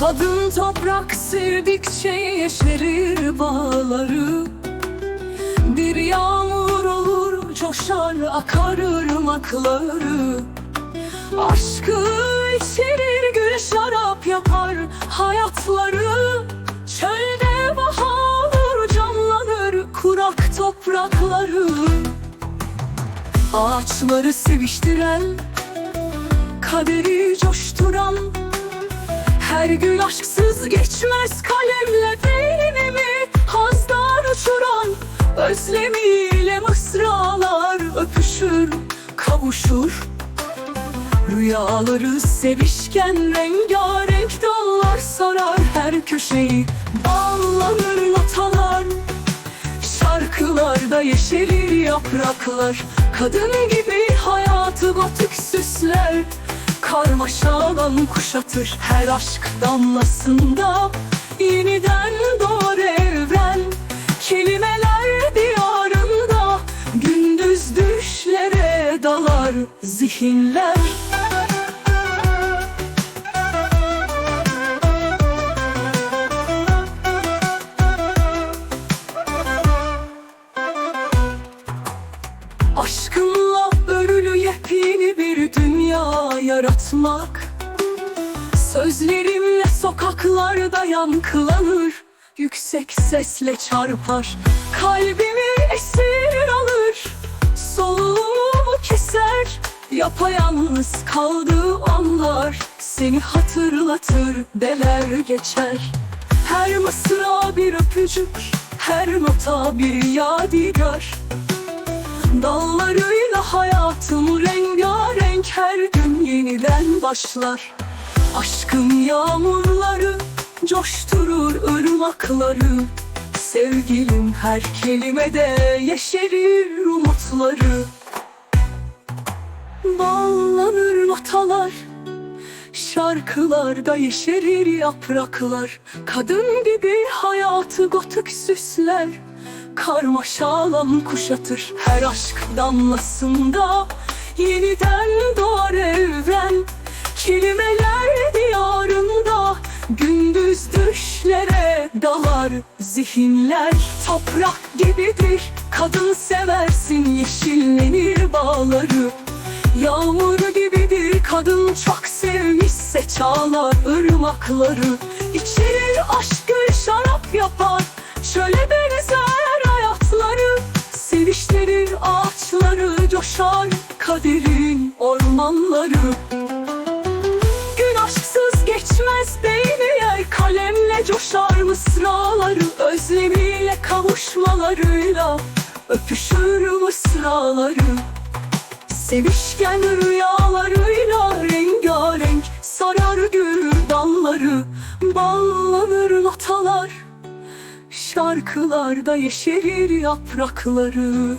Kadın toprak sevdikçe yeşerir bağları. Bir yağmur olur coşar akar ırmakları. Aşkı içerir gül şarap yapar hayatları. Çölde bahar canlanır kurak toprakları. Ağaçları seviştiren Kaderi coşturan Her gün aşksız geçmez kalemle beynimi. Hazlar uçuran Özlemiyle mısralar öpüşür Kavuşur. Rüyaları sevişken rengarenk dallar sarar. Her köşeyi Bağlanır notalar. Şarkılarda yeşerir yapraklar. Kadın gibi Karmaşadan kuşatır her aşk damlasında. Yeniden doğar evren Kelimeler diyarında Gündüz düşlere dalar zihinler yaratmak Sözlerimle sokaklarda yankılanır Yüksek sesle çarpar Kalbimi esir alır Soluğumu keser Yapayalnız kaldığı anlar Seni hatırlatır deler geçer. Her mısra bir öpücük Her nota bir yadigar. Dallarıyla hayatım rengarenk her gün yeniden başlar. Aşkın yağmurları coşturur ırmakları. Sevgilim her kelimede yeşerir umutları. Bağlanır notalar Şarkılarda yeşerir yapraklar. Kadın gibi hayatı gotik süsler Karmaşa alan kuşatır. Her aşk damlasında Yeniden Kelimeler diyarında Gündüz düşlere dalar zihinler. Toprak gibidir kadın seversin yeşillenir bağları. Yağmur gibidir kadın çok sevmişse çağlar ırmakları. İçerir aşkı şarap yapar Şöyle benzer hayatları. Seviştirir ağaçları coşar kaderin ormanları geçmez beyni yer Kalemle coşar mısraları Özlemiyle kavuşmalarıyla Öpüşür mısraları. Sevişken rüyalarıyla rengarenk Sarar gül dalları Bağlanır notalar Şarkılarda yeşerir yaprakları